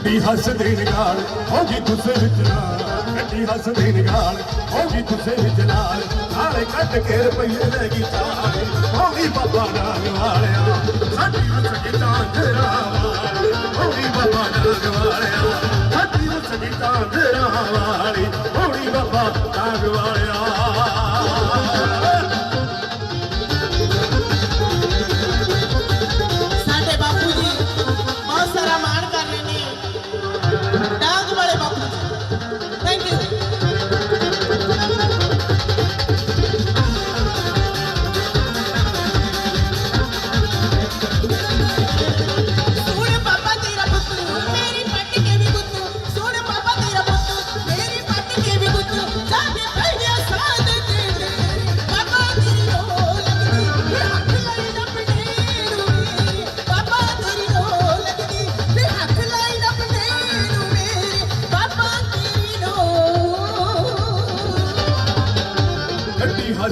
ਗੱਡੀ ਹੱਸਦੇ ਨਿਗਾਲ, ਹੋ ਗਈ ਗੁੱਸੇ ਵਿੱਚ ਨਾਲ। ਗੱਡੀ ਹੱਸਦੇ ਨਿਗਾਲ, ਹੋ ਗਈ ਗੁੱਸੇ ਵਿੱਚ ਨਾਲ। ਨਾਲੇ ਕੱਢ ਕੇ ਰੁਪਈਏ ਲੈ ਗਈ ਚਾਲੇ।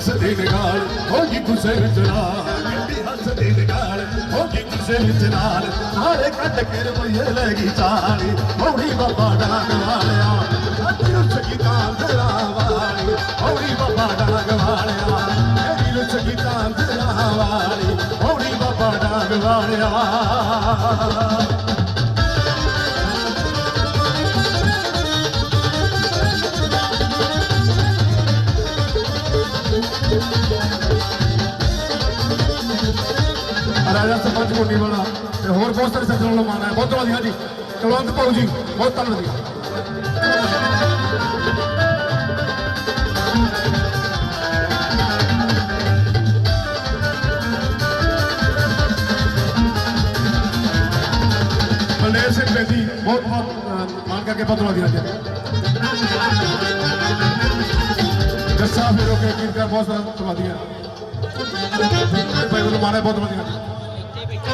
ਗੱਡੀ ਹੱਸਦੇ ਨਿਗਾਲ ਹੋ ਗਈ ਗੁੱਸੇ ਵਿੱਚ ਨਾਲ ਗੱਡੀ ਹੱਸਦੇ ਨਿਗਾਲ ਹੋ ਗਈ ਗੁੱਸੇ ਵਿੱਚ ਨਾਲ ਸਾਰੇ ਕੱਢ ਕੇ ਰੁਪਈਏ ਲੈ ਗਈ ਚਾਲੀ ਹੌੜੀ ਬਾਬਾ ਡਾਂਗ ਵਾਲਿਆ ਅੱਧੀ ਰੁੱਸ ਗਈ ਕਾਂਦਰਾ ਵਾਲੀ ਹੌੜੀ ਬਾਬਾ ਡਾਂਗ ਵਾਲਿਆ ਮੇਰੀ ਰੁੱਸ ਗਈ ਕਾਂਦਰਾ ਵਾਲੀ ਹੌੜੀ ਬਾਬਾ ਡਾਂਗ ਵਾਲਿਆ। ਰਾਜਾ ਸਰਪੰਚ ਕੋਟੀ ਵਾਲਾ ਤੇ ਹੋਰ ਬਹੁਤ ਸਾਰੇ ਸੱਜਣਾਂ ਨੂੰ ਮਾਣਾ ਹੈ ਬਹੁਤ ਵਧੀਆ ਜੀ ਕੁਲਵੰਤ ਭਾਊ ਜੀ ਬਹੁਤ ਧੰਨਵਾਦ ਜੀ ਬਲਦੇਵ ਸਿੰਘ ਬੇਦੀ ਬਹੁਤ ਬਹੁਤ ਅਹ, ਮਾਣ ਕਰਕੇ ਬਹੁਤ ਵਧੀਆ ਜੀ ਜੱਸਾ ਫਿਰ ਕੇ ਕਿਰਕਾ ਬਹੁਤ ਸਾਰਾ ਵਧੀਆ ਭਾਈ ਨੂੰ ਮਾਰੇ ਬਹੁਤ ਵਧੀਆ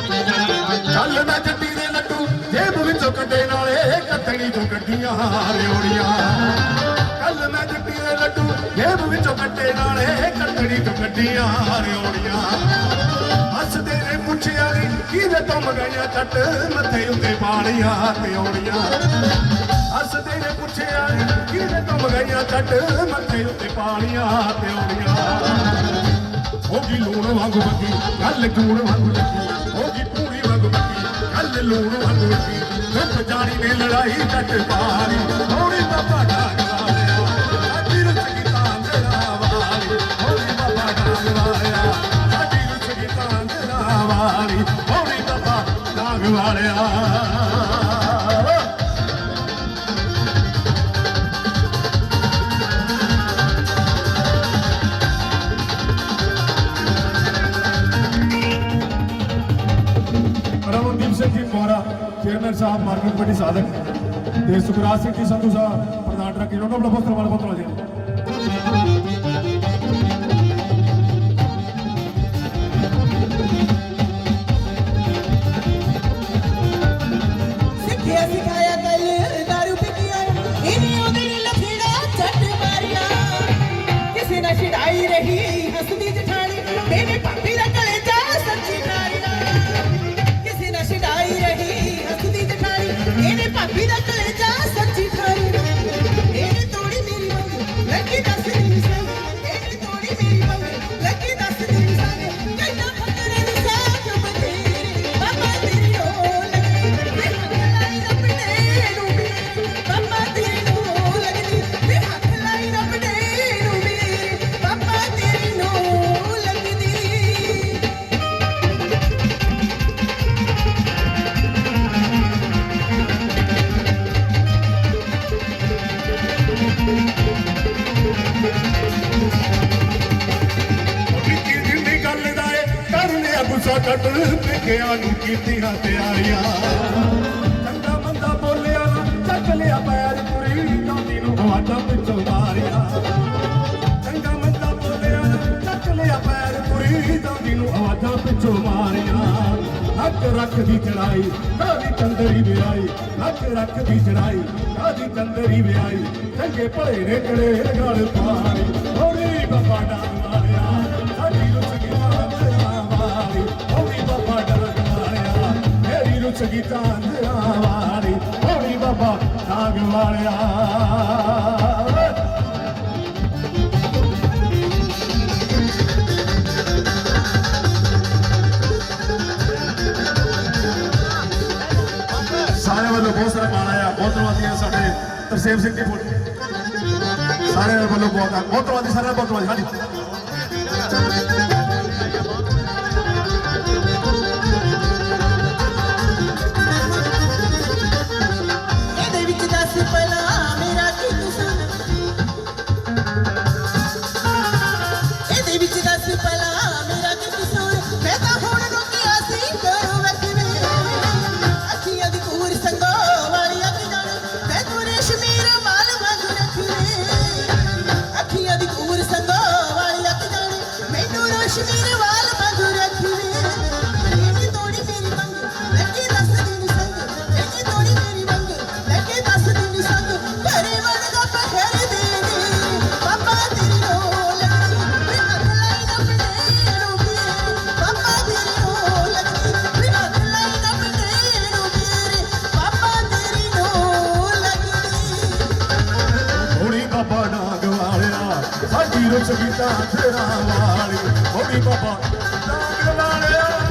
ਕੱਲ ਮੈਂ ਜੱਟੀ ਦੇ ਲੱਡੂ ਜੇਬ ਵਿੱਚੋਂ ਕੱਢੇ ਨਾਲੇ ਕੱਟਣੀ ਤੋਂ ਕੱਢੀਆਂ ਰਿਓੜੀਆਂ। ਕੱਲ ਮੈਂ ਜੱਟੀ ਦੇ ਲੱਡੂ ਜੇਬ ਵਿੱਚੋਂ ਕੱਢੇ ਨਾਲੇ ਕੱਟਣੀ ਤੋਂ ਕੱਢੀਆਂ ਰਿਓੜੀਆਂ। ਹੱਸਦੇ ਨੇ ਪੁੱਛਿਆ ਨੀ, ਕਿਹਦੇ ਤੋਂ ਮਗਾਈਆਂ ਚੱਟ ਮੱਥੇ ਉੱਤੇ ਪਾਣੀਆਂ ਤੇ ਔੜੀਆਂ ਹੱਸਦੇ ਨੇ ਪੁੱਛਿਆ ਨੀ, ਕਿਹਦੇ ਤੋਂ ਮਗਾਈਆਂ ਚੱਟ ਮੱਥੇ ਉੱਤੇ ਪਾਣੀਆਂ ਤੇ ਔੜੀਆਂ ਹੋ ਲੂਣ ਵਾਂਗੂ ਬੱਗੀ ਗੱਲ ਕੂਣ ਵਾਂਗੂ ਲੱਗੀ ਲੂਣ ਵਾਂਗੂ ਲੱਗੀ ਦੁੱਖ ਜਾਣੀ ਨੇ ਲੜਾਈ ਕੱਟ ਪਾਰੀ ਹੋਣੀ ਬਾਬਾ ਡਾਂਗ ਸਿੰਘ ਚੇਅਰਮੈਨ ਸਾਹਿਬ, ਮਾਰਕੀਟ ਕਮੇਟੀ ਸਾਧਕ ਤੇ ਸੁਖਰਾਜ ਸਿੰਘ ਜੀ ਸੰਧੂ ਸਾਹਿਬ, ਪ੍ਰਧਾਨ ਟਰੱਕੀ ਉਹਨਾਂ ਦਾ ਬਹੁਤ ਬਹੁਤ ਧੰਨਵਾਦ ਜੀ ਪਿੱਕਿਆਂ ਨੂੰ ਕੀਤੀਆਂ ਤਿਆਰੀਆਂ। ਚੰਗਾ ਮੰਦਾ ਬੋਲਿਆ ਨਾ ਚੱਕ ਲਿਆ ਪੈਰ ਪੁਰੀ, ਦਾਦੀ ਨੂੰ ਹਵਾਟਾ ਪਿੱਛੋਂ ਮਾਰਿਆ। ਚੰਗਾ ਮੰਦਾ ਬੋਲਿਆ ਨਾ ਚੱਕ ਲਿਆ ਪੈਰ ਪੁਰੀ, ਦਾਦੀ ਨੂੰ ਹਵਾਟਾ ਪਿੱਛੋਂ ਮਾਰਿਆ। ਹੱਕ ਰੱਖ ਦੀ ਚੜਾਈ ਕਾਦੀ ਚੰਦਰੀ ਵਿਆਈ। ਹੱਕ ਰੱਖ ਦੀ ਚੜਾਈ ਕਾਦੀ ਚੰਦਰੀ ਵਿਆਈ। ਚੰਗੇ ਭਲੇ ਨੇ ਕੜੇ ਗਲ ਪਾਰੀ ਹੋਰੀ ਬਾਬਾ ਡਾਂਗ ਸੰਗੀਤਾਂ ਸਾਰੇ ਵੱਲੋਂ ਬਹੁਤ ਸਾਰਾ ਮਾਣ ਆਇਆ, ਬਹੁਤ ਧੰਨਵਾਦੀਆਂ ਸਾਡੇ ਤਰਸੇਵ ਸਿੰਘ ਦੀ ਫੋਟੋ ਸਾਰੇ ਵੱਲੋਂ ਬਹੁਤ ਬਹੁਤ ਧੰਨਵਾਦੀ, ਸਾਰਿਆਂ ਦਾ ਬਹੁਤ ਵਧੀਆ ਹਾਂਜੀ। पला ਸਾਡੀ ਰੁੱਚ ਕੀਤਾ ਤੇਰਾ ਵਾਲੀ ਹੋਣੀ ਬਾਬਾ ਨਾਗ ਲਾਲਿਆ